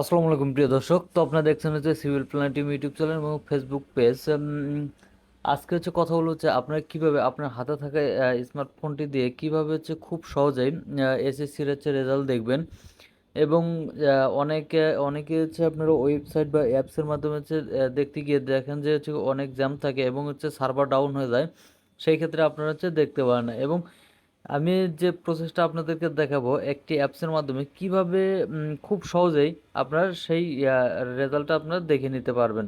আসসালামু আলাইকুম, প্রিয় দর্শক। তো আপনারা দেখছেন হচ্ছে civil plan team YouTube channel এবং ফেসবুক পেজ। আজকে হচ্ছে কথা হলো হচ্ছে আপনারা কীভাবে আপনার হাতে থাকা স্মার্টফোনটি দিয়ে কীভাবে হচ্ছে খুব সহজেই এসএসসির হচ্ছে রেজাল্ট দেখবেন। এবং অনেকে অনেকে হচ্ছে আপনারা ওয়েবসাইট বা অ্যাপসের মাধ্যমে হচ্ছে দেখতে গিয়ে দেখেন যে হচ্ছে অনেক জ্যাম থাকে এবং হচ্ছে সার্ভার ডাউন হয়ে যায়। সেই ক্ষেত্রে আপনারা হচ্ছে দেখতে পারেন এবং আমি যে প্রসেসটা আপনাদেরকে দেখাবো, একটি অ্যাপসের মাধ্যমে কীভাবে খুব সহজেই আপনার সেই রেজাল্টটা আপনারা দেখে নিতে পারবেন।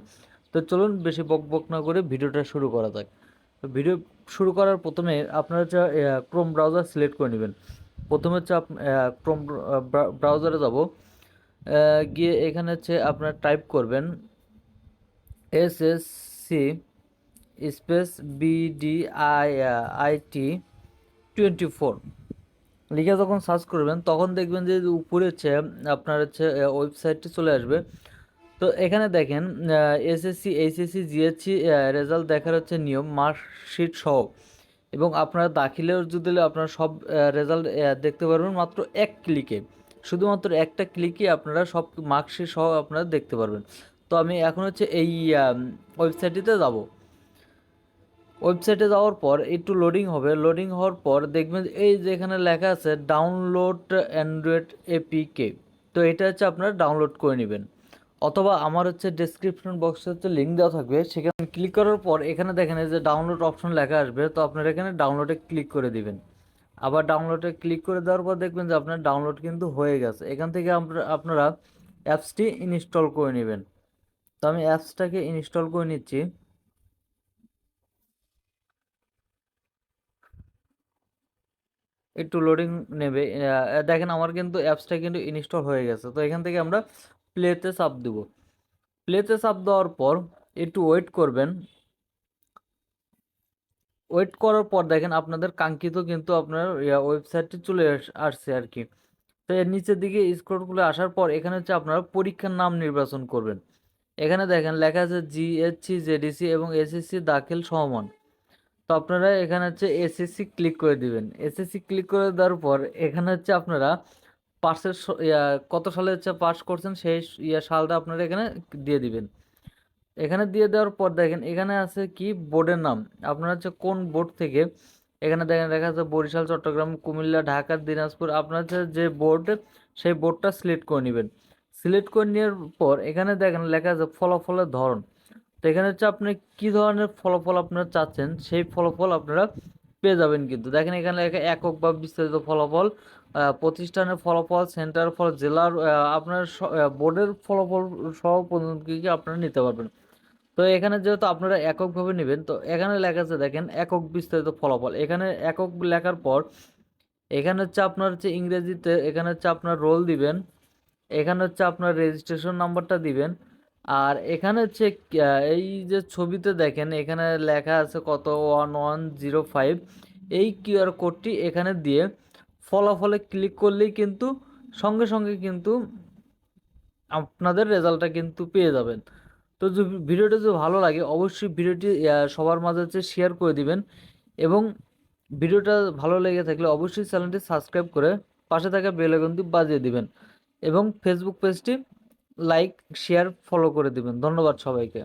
তো চলুন বেশি বক বক না করে ভিডিওটা শুরু করা যাক। ভিডিও শুরু করার প্রথমে আপনারা হচ্ছে ক্রোম ব্রাউজার সিলেক্ট করে নেবেন। প্রথমে হচ্ছে ক্রোম ব্রাউজারে যাব। গিয়ে এখানে হচ্ছে আপনার টাইপ করবেন S S C space BD I IT twenty four লিখে যখন সার্চ করবেন, তখন দেখবেন যে উপরে হচ্ছে, আপনার হচ্ছে ওয়েবসাইটটি চলে আসবে। তো এখানে দেখেন এসএসসি এইচএসসি জিএসসি রেজাল্ট দেখার হচ্ছে নিয়ম মার্কশিট সহ। এবং আপনারা দাখিলের যদি আপনারা সব রেজাল্ট দেখতে পারবেন মাত্র এক ক্লিকে শুধুমাত্র একটা ক্লিকে আপনারা সব মার্কশিট সহ আপনারা দেখতে পারবেন। তো আমি এখন হচ্ছে এই ওয়েবসাইটটিতে যাব। ওয়েবসাইটে যাওয়ার পর একটু লোডিং হবে। লোডিং হওয়ার পর দেখবেন এই যে এখানে লেখা আছে ডাউনলোড অ্যান্ড্রয়েড এপিকে তো এটা হচ্ছে আপনারা ডাউনলোড করে নেবেন। অথবা আমার হচ্ছে ডেসক্রিপশন বক্সে হচ্ছে লিঙ্ক দেওয়া থাকবে। সেখানে ক্লিক করার পর এখানে দেখেন যে ডাউনলোড অপশন লেখা আসবে, তো আপনারা এখানে ডাউনলোডে ক্লিক করে দিবেন। আবার ডাউনলোডে ক্লিক করে দেওয়ার পর দেখবেন যে আপনার ডাউনলোড কিন্তু হয়ে গেছে। এখান থেকে আপনারা অ্যাপসটি ইনস্টল করে নেবেন। তো আমি অ্যাপসটাকে ইনস্টল করে নিচ্ছি। একটু লোডিং নেবে। দেখেন আমার কিন্তু অ্যাপসটা কিন্তু ইনস্টল হয়ে গেছে। তো এখান থেকে আমরা প্লেতে চাপ দেব। প্লেতে চাপ দেওয়ার পর একটু ওয়েট করবেন। ওয়েট করার পর দেখেন আপনাদের কাঙ্ক্ষিত কিন্তু আপনার ওয়েবসাইটটি চলে আস- আসছে আর কি। তো এর নিচের দিকে স্ক্রল করে আসার পর এখানে হচ্ছে আপনারা পরীক্ষার নাম নির্বাচন করবেন। এখানে দেখেন লেখা আছে জিএসসি জেডিসি এবং এসএসসি দাখিল সমান। তো আপনারা এখানে হচ্ছে এসএসসি ক্লিক করে দিবেন। এসএসসি ক্লিক করে দেওয়ার পর এখানে হচ্ছে আপনারা পাসের কত সালে হচ্ছে পাস করছেন সেই ইয়া সালটা আপনারা এখানে দিয়ে দিবেন। এখানে দিয়ে দেওয়ার পর দেখেন এখানে আছে কি বোর্ডের নাম। আপনারা হচ্ছে কোন বোর্ড থেকে এখানে দেখেন দেখা যাচ্ছে বরিশাল, চট্টগ্রাম, কুমিল্লা, ঢাকা, দিনাজপুর, আপনার যে বোর্ড সেই বোর্ডটা সিলেক্ট করে নেবেন। সিলেক্ট করে নেওয়ার পর এখানে দেখেন লেখা আছে ফলাফলের ধরন। তো এখানে হচ্ছে আপনি কি ধরনের ফলাফল আপনারা চাচ্ছেন? সেই ফলাফল আপনারা পেয়ে যাবেন কিন্তু। দেখেন এখানে একক বা বিস্তারিত ফলাফল প্রতিষ্ঠানের ফলাফল, সেন্টার ফল, জেলার আপনার বোর্ডের ফলাফল সহ পর্যন্ত আপনারা নিতে পারবেন। তো এখানে যেহেতু আপনারা এককভাবে নেবেন, তো এখানে লেখা আছে দেখেন একক বিস্তারিত ফলাফল। এখানে একক লেখার পর এখানে হচ্ছে আপনার হচ্ছে ইংরেজিতে এখানে হচ্ছে আপনার রোল দিবেন, এখানে হচ্ছে আপনার রেজিস্ট্রেশন নাম্বারটা দিবেন আর এখানে হচ্ছে এই যে ছবিতে দেখেন, এখানে লেখা আছে কত? ওয়ান ওয়ান জিরো ফাইভ এই কিউআর কোডটি এখানে দিয়ে ফলাফলে ক্লিক করলেই কিন্তু, সঙ্গে সঙ্গে কিন্তু আপনাদের রেজাল্টটা কিন্তু পেয়ে যাবেন। তো ভিডিওটা যদি ভালো লাগে, অবশ্যই ভিডিওটি সবার মাঝে হচ্ছে শেয়ার করে দিবেন এবং ভিডিওটা ভালো লেগে থাকলে অবশ্যই চ্যানেলটি সাবস্ক্রাইব করে পাশে থাকা বেল আইকনটি বাজিয়ে দিবেন এবং ফেসবুক পেজটি লাইক শেয়ার ফলো করে দিবেন। ধন্যবাদ সবাইকে।